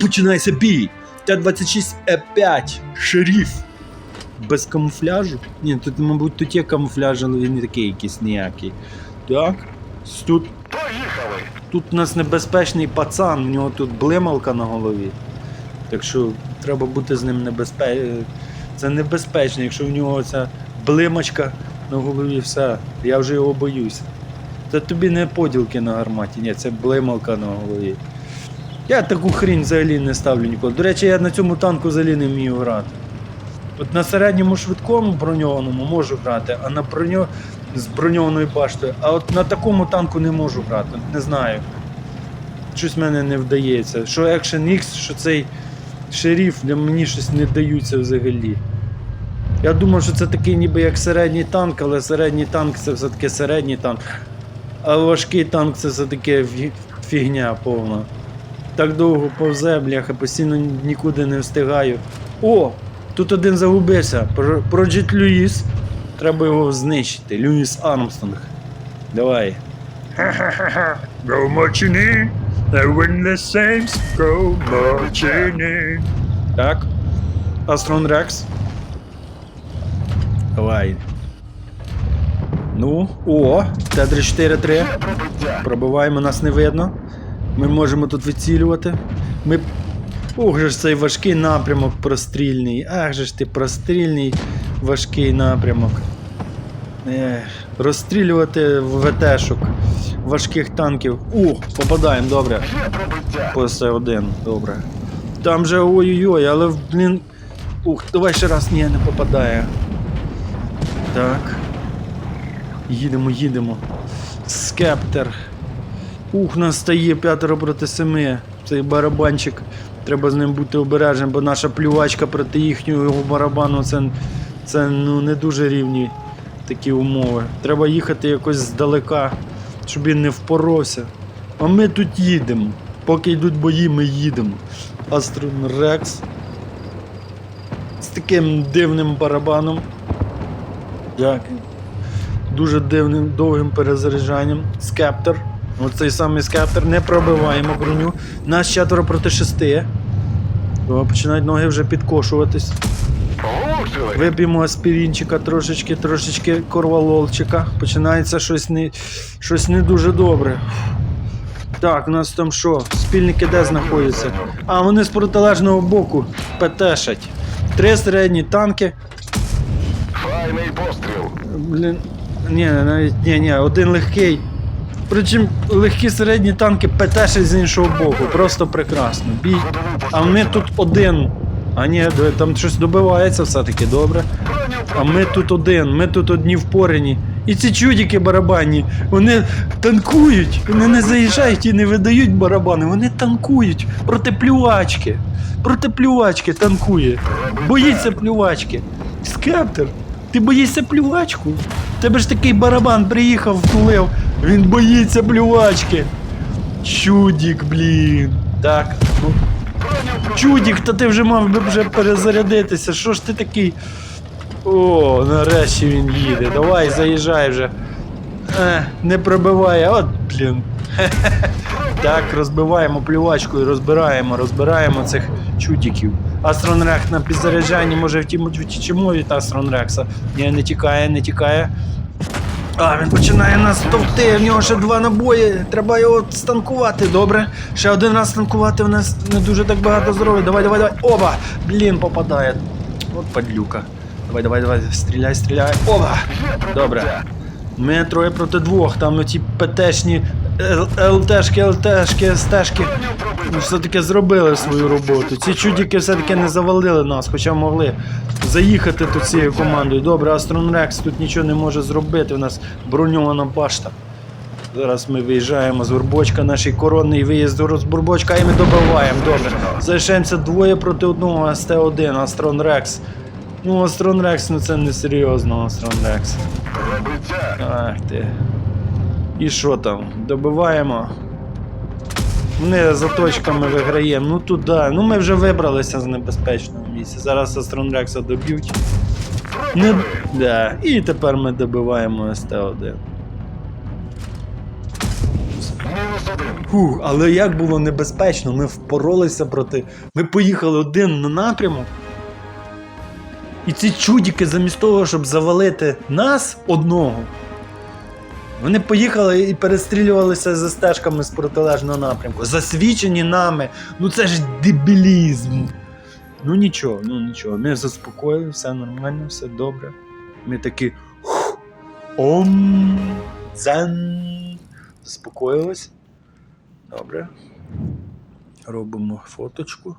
Починається бій. Т-26 Е5. Шеріф. Без камуфляжу? Ні, тут, мабуть, тут є камуфляж, але він не такий якийсь ніякий. Так. Тут, Поїхали! тут у нас небезпечний пацан, у нього тут блималка на голові. Так що треба бути з ним небезпечним. Це небезпечно, якщо в нього ця блимочка на голові, все. Я вже його боюся. Це тобі не поділки на гарматі, ні, це блималка на голові. Я таку хрінь взагалі не ставлю ніколи. До речі, я на цьому танку взагалі не вмію грати. От на середньому швидкому броньованому можу грати, а на броньо... з броньованою баштою. А от на такому танку не можу грати. Не знаю. Щось в мене не вдається. Що Action X, що цей шеріф, для мені щось не даються взагалі. Я думав, що це такий ніби як середній танк, але середній танк це все-таки середній танк. А важкий танк це все-таки фігня повна. Так довго повзе, бляха, постійно нікуди не встигаю. О! Тут один загубився. Про- Project Льюіс. Треба його знищити. Льюіс Армстронг. Давай. Go marching in, and when the saints go marching in. Так. Астрон Рекс. Давай. Ну, о, Т-343. Пробиваємо, нас не видно. Ми можемо тут вицілювати. Ми. Ох же ж цей важкий напрямок прострільний. Ах же ж ти прострільний важкий напрямок. Ех, розстрілювати ВТшок важких танків. О, попадаємо, добре. По С1, добре. Там же ой-ой-ой, але блін. Ух, давай ще раз ні, не попадає. Так. Їдемо, їдемо. Скептер. Ух, нас стає п'ятеро проти семи. Цей барабанчик. Треба з ним бути обережним, бо наша плювачка проти їхнього барабану це, це ну, не дуже рівні такі умови. Треба їхати якось здалека, щоб він не впоровся. А ми тут їдемо. Поки йдуть бої, ми їдемо. Астрон Рекс. З таким дивним барабаном. Як? Дуже дивним довгим перезаряджанням. Скептер. Оцей самий скептер. Не пробиваємо броню. Нас четверо проти шести. О, починають ноги вже підкошуватись. Вип'ємо аспірінчика, трошечки, трошечки корвалолчика. Починається щось не, щось не дуже добре. Так, у нас там що? Спільники де знаходяться? А, вони з протилежного боку ПТшать. Три середні танки. Файний постріл! Блін. Ні, навіть ні, ні, один легкий. Причому легкі середні танки ПТшать з іншого боку. Просто прекрасно. Бій. А ми тут один. А ні, там щось добивається все-таки добре. А ми тут один, ми тут одні впорені. І ці чудики барабанні, вони танкують, вони не заїжджають і не видають барабани, вони танкують проти плювачки. Проти плювачки танкує. Боїться плювачки. Скептер, ти боїшся плювачку? Тебе ж такий барабан приїхав, втулив. Він боїться плювачки. Чудік, блін. Так, ну, Чудік, та ти вже мав би вже перезарядитися. Що ж ти такий? О, нарешті він їде. Давай, заїжджай вже. Е, не пробиває, от, блін. Так, розбиваємо плювачкою, розбираємо, розбираємо цих чудіків. Астронрекс на підзаряджанні, може втім, втічимо від Астронрекса. Ні, не тікає, не тікає. А, він починає нас товти, в нього ще два набої. Треба його станкувати, добре. Ще один раз станкувати в нас не дуже так багато здоров'я. Давай, давай, давай. Оба! Блін, попадає. От падлюка. Давай, давай, давай, стріляй, стріляй. Оба! Добре. Ми троє проти двох, там оті ПТшні ЛТшки, ЛТшки, СТшки. Ну, Все-таки зробили свою роботу. Ці чудики все-таки не завалили нас, хоча могли заїхати тут цією командою. Добре, Астрон тут нічого не може зробити. У нас броньована башта. Зараз ми виїжджаємо з Бурбочка, наш коронний виїзд з Бурбочка і ми добиваємо. Добре. Залишаємося двоє проти одного СТ-1, Астрон Рекс. Ну, Астрон ну це не серйозно, Астрон Рекс. Ах ти. І що там? Добиваємо. Ми за точками виграємо. Ну туди. Ну ми вже вибралися з небезпечного місця. Зараз Астрон Рекса доб'ють. Не... Да. І тепер ми добиваємо СТ-1. Фух, але як було небезпечно, ми впоролися проти. Ми поїхали один на напрямок. І ці чудіки, замість того, щоб завалити нас одного, вони поїхали і перестрілювалися за стежками з протилежного напрямку. Засвічені нами. Ну це ж дебілізм. Ну нічого, ну нічого. Ми заспокоїли, все нормально, все добре. Ми такі. «Хух, Ом. Дзен. Заспокоїлись. Добре. Робимо фоточку.